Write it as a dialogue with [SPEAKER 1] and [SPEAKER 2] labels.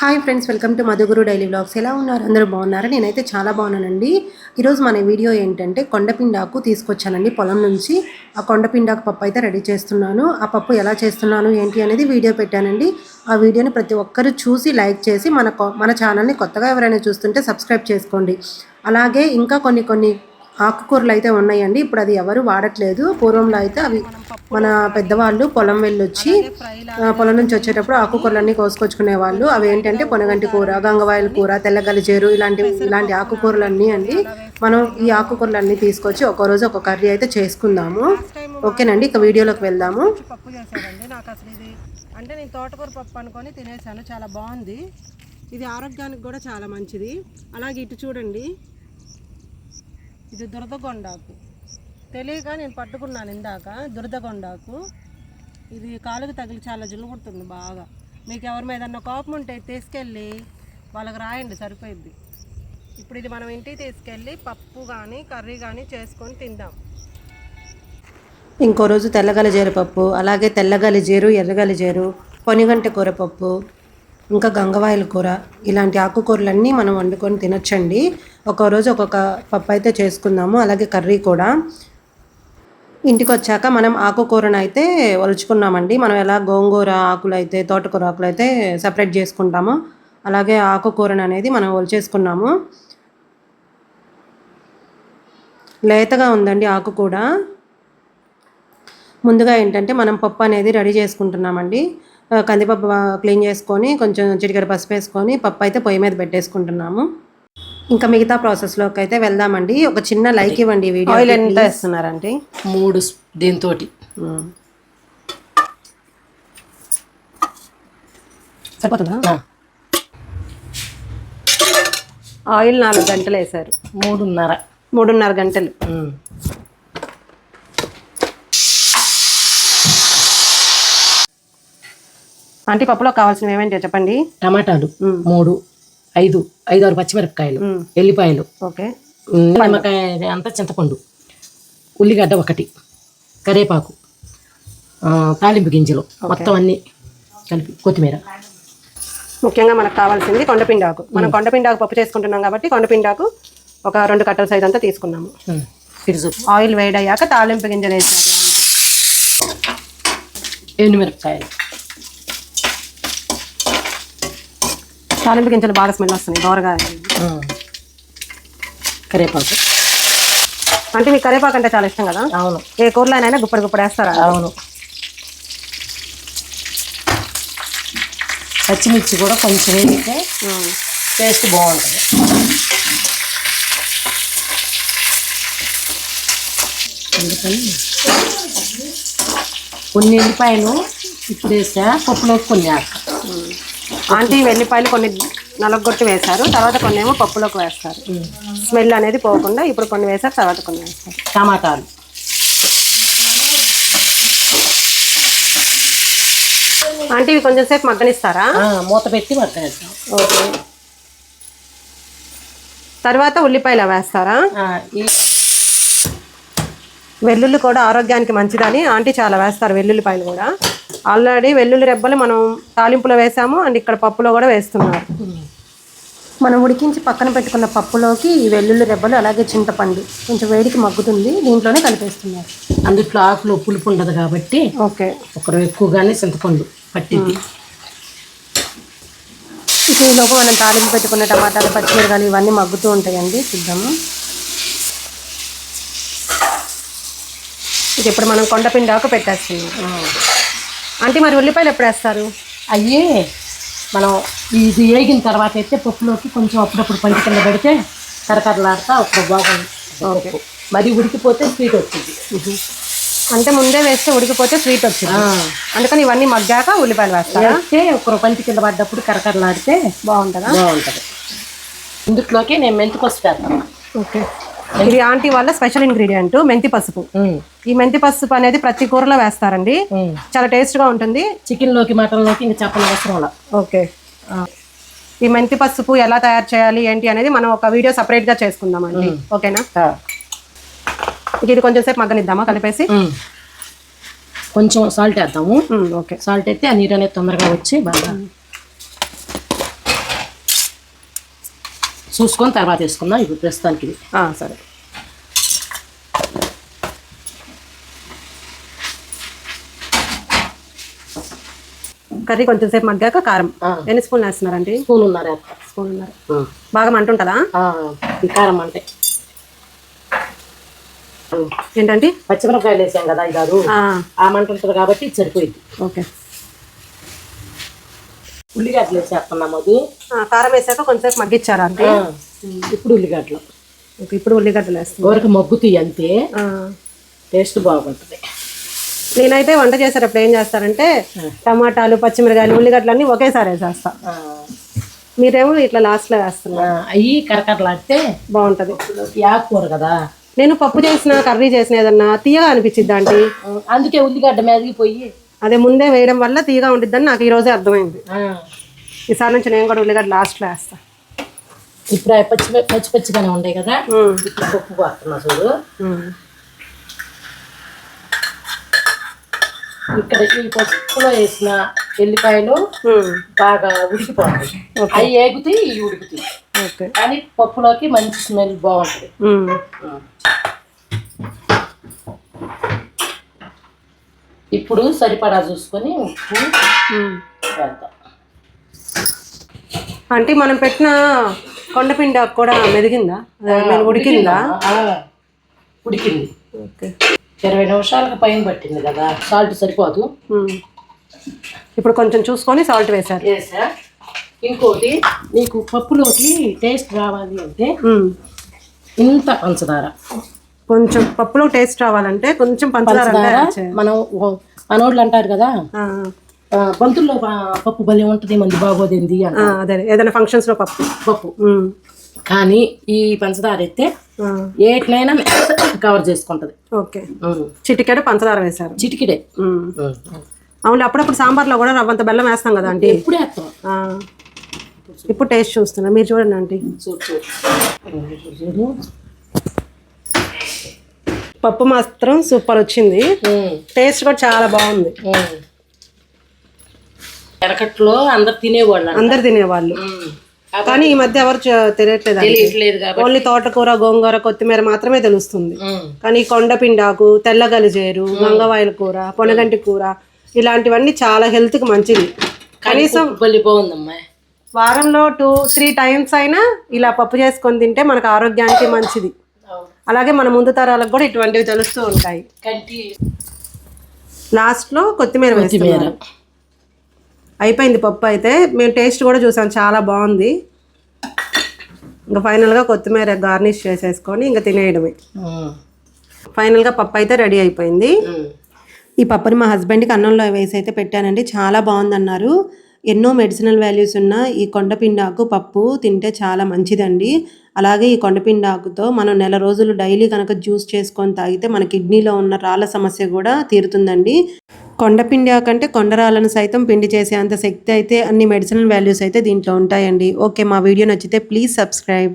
[SPEAKER 1] Hi friends welcome to Madhuguru daily blogs ఎలా ఉన్నారు? అందరూ బాగున్నారా? నేనైతే చాలా బాగున్నానండి. ఈరోజు మన వీడియో ఏంటంటే కొండపిండాకు తీసుకొచ్చానండి పొలం నుంచి. ఆ కొండపిండాకు పప్పు అయితే రెడీ చేస్తున్నాను. ఆ పప్పు ఎలా చేస్తున్నాను ఏంటి అనేది వీడియో పెట్టానండి. ఆ వీడియోని ప్రతి ఒక్కరు చూసి లైక్ చేసి మన కొ- మన ఛానల్ని కొత్తగా ఎవరైనా చూస్తుంటే సబ్స్క్రైబ్ చేసుకోండి. అలాగే ఇంకా కొన్ని కొన్ని ఆకుకూరలు అయితే ఉన్నాయండి. ఇప్పుడు అది ఎవరు వాడట్లేదు. పూర్వంలో అయితే అవి మన పెద్దవాళ్ళు పొలం వెళ్ళొచ్చి ఆ, పొలం నుంచి వచ్చేటప్పుడు ఆకుకూరలన్నీ కోసుకొచ్చుకునే వాళ్ళు. అవి ఏంటంటే పొనగంటి కూర గంగవాయల కూర తెల్లగలిచేరు ఇలాంటి ఇలాంటి ఆకుకూరలన్నీ అండి. మనం ఈ ఆకుకూరలన్నీ తీసుకొచ్చి ఒక రోజు ఒక కర్రీ అయితే చేసుకుందాము. ఓకేనండి. ఇక వీడియోలోకి వెళ్దాము.
[SPEAKER 2] పప్పు నాకు అసలు ఇది అంటే నేను తోటకూర పప్పు అనుకొని తినేసాను. చాలా బాగుంది. ఇది ఆరోగ్యానికి కూడా చాలా మంచిది. అలాగే ఇటు చూడండి. ఇది దురదగొండాకు. తెలియక నేను పట్టుకున్నాను ఇందాక దురదగొండాకు. ఇది కాలుకి తగిలి చాలా జులుగుడుతుంది బాగా. మీకు ఎవరి మీద కోపం ఉంటే తీసుకెళ్ళి వాళ్ళకి రాయండి సరిపోయిద్ది. ఇప్పుడు ఇది మనం ఇంటికి తీసుకెళ్ళి పప్పు కానీ కర్రీ కానీ చేసుకొని తిందాం.
[SPEAKER 1] ఇంకో రోజు తెల్లగలిజేరు పప్పు అలాగే తెల్లగలిజేరు ఎర్రగలిజేరు పొనిగంట కూర పప్పు ఇంకా గంగవాయల కూర ఇలాంటి ఆకుకూరలన్నీ మనం వండుకొని తినొచ్చండి. ఒక్కో రోజు ఒక్కొక్క పప్పు అయితే చేసుకుందాము అలాగే కర్రీ కూడా. ఇంటికి వచ్చాక మనం ఆకుకూరను అయితే ఒలుచుకున్నామండి. మనం ఎలా గోంగూర ఆకులు అయితే తోటకూర ఆకులు అయితే సపరేట్ చేసుకుంటామో అలాగే ఆకుకూరను అనేది మనం ఒలిచేసుకున్నాము. లేతగా ఉందండి ఆకు కూడా ముందుగా ఏంటంటే మనం పప్పు అనేది రెడీ చేసుకుంటున్నామండి. కందిపప్పు క్లీన్ చేసుకొని కొంచెం చిటికెడ పసుపు వేసుకొని పప్పు అయితే పొయ్యి మీద పెట్టేసుకుంటున్నాము. ఇంకా మిగతా ప్రాసెస్లోకి అయితే వెళ్దామండి. ఒక చిన్న లైక్ ఇవ్వండి వీడియో
[SPEAKER 2] ఆయిల్ ఎంత వేస్తున్నారండి?
[SPEAKER 3] మూడు దీంతో
[SPEAKER 2] సరిపోతుందా? ఆయిల్ నాలుగు గంటలు వేశారు
[SPEAKER 3] మూడున్నర.
[SPEAKER 2] మూడున్నర గంటలు. అంటే పప్పులో కావాల్సినవి ఏమేంటి చెప్పండి?
[SPEAKER 3] టమాటాలు మూడు ఐదు ఐదు ఆరు పచ్చిమిరపకాయలు ఎల్లిపాయలు
[SPEAKER 2] ఓకే.
[SPEAKER 3] నిమ్మకాయ అంతా చింతపండు ఉల్లిగడ్డ ఒకటి కరివేపాకు ఆ, తాలింపు గింజలు మొత్తం అన్ని కలిపి కొత్తిమీర.
[SPEAKER 2] ముఖ్యంగా మనకు కావాల్సింది కొండపిండాకు. మనం కొండపిండాకు పప్పు చేసుకుంటున్నాం కాబట్టి కొండపిండాకు ఒక రెండు కట్టల సైజ్ అంతా తీసుకున్నాము.
[SPEAKER 3] పిరుజు
[SPEAKER 2] ఆయిల్ వేడయ్యాక తాలింపు గింజలు వేసారు
[SPEAKER 3] ఎండుమిరపకాయలు
[SPEAKER 2] తాలింపు గింజలు బాగా స్మెల్ వస్తున్నాయి దోరగా
[SPEAKER 3] కరివేపాకు
[SPEAKER 2] అంటే మీకు కరివేపాకు అంటే చాలా ఇష్టం కదా?
[SPEAKER 3] అవును.
[SPEAKER 2] ఏ కూరలోనైనా గుప్పడి గుప్పడి వేస్తారా?
[SPEAKER 3] అవును. పచ్చిమిర్చి కూడా కొంచెం వేస్తే. టేస్ట్ బాగుంటుంది. అందుకని కొన్ని ఎల్లిపాయలు ఇప్పుడు వేసా పప్పులోకి కొన్ని
[SPEAKER 2] ఆంటీ వెల్లిపాయలు కొన్ని నలగొట్టి వేశారు తర్వాత కొన్ని ఏమో పప్పులోకి వేస్తారు. స్మెల్ అనేది పోకుండా ఇప్పుడు కొన్ని వేశారు తర్వాత కొన్ని వేస్తారు.
[SPEAKER 3] టమాటాలు.
[SPEAKER 2] ఆంటీ ఇవి కొంచెం సేపు మగ్గనిస్తారా?
[SPEAKER 3] మూత పెట్టి మగ్గనిద్దాం.
[SPEAKER 2] ఓకే. తర్వాత ఉల్లిపాయలు వేస్తారా? వెల్లుల్లి కూడా ఆరోగ్యానికి మంచిదని ఆంటీ చాలా వేస్తారు వెల్లుల్లిపాయలు కూడా. ఆల్రెడీ వెల్లుల్లి రెబ్బలు మనం తాలింపులో వేసాము అండ్ ఇక్కడ పప్పులో కూడా వేస్తున్నారు.
[SPEAKER 1] మనం ఉడికించి పక్కన పెట్టుకున్న పప్పులోకి ఈ వెల్లుల్లి రెబ్బలు అలాగే చింతపండు కొంచెం వేడికి మగ్గుతుంది దీంట్లోనే కలిపేస్తున్నారు.
[SPEAKER 3] అందుట్లో ఆకులో పులుపు ఉండదు కాబట్టి
[SPEAKER 2] ఓకే.
[SPEAKER 3] ఒకరు ఎక్కువగానే చింతపండు పట్టింది.
[SPEAKER 1] ఇక ఈ లోపు మనం తాలింపు పెట్టుకున్న టమాటాలు పచ్చిమిరకాయలు ఇవన్నీ మగ్గుతూ ఉంటాయండి. చూద్దాము.
[SPEAKER 2] ఇక ఇప్పుడు మనం కొండపిండాకు పెట్టేస్తున్నాం. అంటే మరి ఉల్లిపాయలు ఎప్పుడు వేస్తారు?
[SPEAKER 3] అయ్యే మనం ఇది వేగిన తర్వాత అయితే పప్పులోకి కొంచెం అప్పుడప్పుడు పంచి కింద పెడితే కరకరలాడుతా ఒక భాగం
[SPEAKER 2] ఓకే.
[SPEAKER 3] మరి ఉడికిపోతే స్వీట్ వచ్చింది
[SPEAKER 2] అంటే ముందే వేస్తే ఉడికిపోతే స్వీట్ వచ్చింది అందుకని ఇవన్నీ మగ్గాక ఉల్లిపాయలు వేస్తారా?
[SPEAKER 3] వేస్తే ఒక పంచి కింద పడ్డప్పుడు కరకరలాడితే
[SPEAKER 2] బాగుంటుందా?
[SPEAKER 3] బాగుంటుంది. ఇందులోకి నేను మెంతి పసుపు వేస్తాను.
[SPEAKER 2] ఓకే. ఇది ఆంటీ వాళ్ళ స్పెషల్ ఇంగ్రీడియంట్ మెంతి పసుపు. ఈ మెంతి పసుపు అనేది ప్రతి కూరలో వేస్తారండి. చాలా టేస్ట్గా ఉంటుంది.
[SPEAKER 3] చికెన్లోకి మటన్లోకి ఇంకా చెప్పని అవసరం.
[SPEAKER 2] ఓకే. ఈ మెంతి పసుపు ఎలా తయారు చేయాలి ఏంటి అనేది మనం ఒక వీడియో సపరేట్గా చేసుకుందామండి. ఓకేనా?
[SPEAKER 3] ఆ,
[SPEAKER 2] ఇక ఇది కొంచెం సేపు మగ్గనిద్దామా కలిపేసి.
[SPEAKER 3] కొంచెం సాల్ట్ వేద్దాము.
[SPEAKER 2] ఓకే.
[SPEAKER 3] సాల్ట్ అయితే ఆ నీరు అనేది తొందరగా వచ్చి బాగా చూసుకొని తర్వాత వేసుకుందాం. ఇప్పుడు ప్రస్తుతానికి ఇది.
[SPEAKER 2] సరే. కర్రీ కొంచెం సేపు మగ్గాక కారం. ఎన్ని స్పూన్లు వేస్తున్నారండి?
[SPEAKER 3] స్పూన్ ఉన్నారు
[SPEAKER 2] స్పూన్ ఉన్నారు. బాగా మంట ఉంటుందా
[SPEAKER 3] ఈ కారం అంటే.
[SPEAKER 2] ఏంటంటే
[SPEAKER 3] పచ్చిమిరపకాయలు వేసాం కదా ఇదారు
[SPEAKER 2] ఆ,
[SPEAKER 3] మంట ఉంటుంది కాబట్టి సరిపోయింది.
[SPEAKER 2] ఓకే.
[SPEAKER 3] ఉల్లిగడ్డలు వేసేస్తున్నాం అది.
[SPEAKER 2] కారం వేసాక కొంచెంసేపు మగ్గిచ్చారా అంటే
[SPEAKER 3] ఆ, ఇప్పుడు ఉల్లిగడ్డలు.
[SPEAKER 2] ఇప్పుడు ఉల్లిగడ్డలు వేస్తాం
[SPEAKER 3] ఊరికి మగ్గుతాయి అంతే. టేస్ట్ బాగుంటుంది.
[SPEAKER 2] నేనైతే వంట చేసేటప్పుడు ఏం చేస్తారంటే టమాటాలు పచ్చిమిరకాయలు ఉల్లిగడ్డలు అన్నీ ఒకేసారి వేసేస్తా. మీరేమో ఇట్లా లాస్ట్లో వేస్తున్నారు.
[SPEAKER 3] అవి కరకరలాడితే
[SPEAKER 2] బాగుంటుంది.
[SPEAKER 3] ఆకుకూర కదా.
[SPEAKER 2] నేను పప్పు చేసిన కర్రీ చేసిన ఏదన్నా తీయగా అనిపించింది
[SPEAKER 3] ఆ, అందుకే ఉల్లిగడ్డ మెదిగిపోయి
[SPEAKER 2] అదే ముందే వేయడం వల్ల తీయగా ఉండిద్దని నాకు ఈ రోజే అర్థమైంది. ఈసారి నుంచి నేను కూడా ఉల్లిగడ్డ లాస్ట్లో వేస్తా.
[SPEAKER 3] ఇప్పుడు పచ్చి పచ్చి పచ్చిగానే ఉన్నాయి కదా? ఇప్పుడు పప్పు పోతున్నా చూడు. ఇక్కడ ఈ పప్పులో వేసిన ఎల్లిపాయలు బాగా ఉడికిపోతాయి. అవి ఏగుతాయి ఇవి ఉడుకుతాయి. కానీ పప్పులోకి మంచి స్మెల్ బాగుంటుంది. ఇప్పుడు సరిపడా చూసుకొని ఉప్పు. వేద్దాం.
[SPEAKER 2] అంటే మనం పెట్టిన కొండపిండి కూడా మెదిగిందా? ఉడికిందా?
[SPEAKER 3] ఉడికింది?
[SPEAKER 2] ఓకే.
[SPEAKER 3] ఇరవై నిమిషాలకు పైన పట్టింది కదా సాల్ట్ సరిపోదు.
[SPEAKER 2] ఇప్పుడు కొంచెం చూసుకొని సాల్ట్ వేశారు.
[SPEAKER 3] వేసా. ఇంకోటి నీకు పప్పులోకి టేస్ట్ రావాలి అంటే. ఇంత పంచదార.
[SPEAKER 2] కొంచెం పప్పులో టేస్ట్ రావాలంటే కొంచెం పంచదార.
[SPEAKER 3] మనం మనోళ్ళు అంటారు కదా?
[SPEAKER 2] ఆ,
[SPEAKER 3] ఆ, బంతుల్లో ప- పప్పు భలే ఉంటుంది మంది బాగోదేంది
[SPEAKER 2] అదే ఏదైనా ఫంక్షన్స్లో పప్పు.
[SPEAKER 3] పప్పు కానీ ఈ పంచదార అయితే ఏట్లైనా కవర్ చేసుకుంటది.
[SPEAKER 2] ఓకే. చిటికెడు పంచదార వేశారు.
[SPEAKER 3] చిటికిడే.
[SPEAKER 2] అవును అప్పుడప్పుడు సాంబార్లో కూడా రవ్వంత బెల్లం వేస్తాం కదా ఆంటీ?
[SPEAKER 3] ఎప్పుడు వేస్తాం?
[SPEAKER 2] ఇప్పుడు టేస్ట్ చూస్తున్నా. మీరు చూడండి ఆంటీ.
[SPEAKER 3] చూడు చూడు చూడు.
[SPEAKER 2] పప్పు మాత్రం సూపర్ వచ్చింది. టేస్ట్ కూడా చాలా బాగుంది.
[SPEAKER 3] ఎరకట్లో అందరు తినేవాళ్ళు.
[SPEAKER 2] అందరు తినేవాళ్ళు. కానీ ఈ మధ్య ఎవరు తెలియట్లేదు ఓన్లీ తోటకూర గోంగూర కొత్తిమీర మాత్రమే తెలుస్తుంది. కానీ కొండపిండాకు తెల్ల గలిజేరు గంగవాయల కూర పొనగంటి కూర ఇలాంటివన్నీ చాలా హెల్త్కి మంచిది కనీసం
[SPEAKER 3] బాగుందమ్మా
[SPEAKER 2] వారంలో టూ త్రీ టైమ్స్ అయినా ఇలా పప్పు చేసుకొని తింటే మనకు ఆరోగ్యానికి మంచిది అలాగే మన ముందు తరాలకు కూడా ఇటువంటివి తెలుస్తూ ఉంటాయి.
[SPEAKER 3] కంటి
[SPEAKER 2] లాస్ట్లో కొత్తిమీర
[SPEAKER 3] కొత్తిమీర.
[SPEAKER 2] అయిపోయింది పప్పు అయితే. మేము టేస్ట్ కూడా చూసాం. చాలా బాగుంది. ఇంకా ఫైనల్గా కొత్తిమీర గార్నిష్ చేసేసుకొని ఇంకా తినేయడమే. ఫైనల్గా పప్పు అయితే రెడీ అయిపోయింది.
[SPEAKER 1] ఈ పప్పుని మా హస్బెండ్కి అన్నంలో వేసి అయితే పెట్టానండి. చాలా బాగుందన్నారు. ఎన్నో మెడిసినల్ వాల్యూస్ ఉన్న ఈ కొండపిండాకు పప్పు తింటే చాలా మంచిదండి. అలాగే ఈ కొండపిండాకుతో మనం నెల రోజులు డైలీ కనుక జ్యూస్ చేసుకొని తాగితే మన కిడ్నీలో ఉన్న రాళ్ళ సమస్య కూడా తీరుతుందండి. కొండపిండి ఆకంటే కొండరాలను సైతం పిండి చేసే అంత శక్తి అయితే అన్ని మెడిసినల్ వాల్యూస్ అయితే దీంట్లో ఉంటాయండి. ఓకే మా వీడియో నచ్చితే ప్లీజ్ సబ్స్క్రైబ్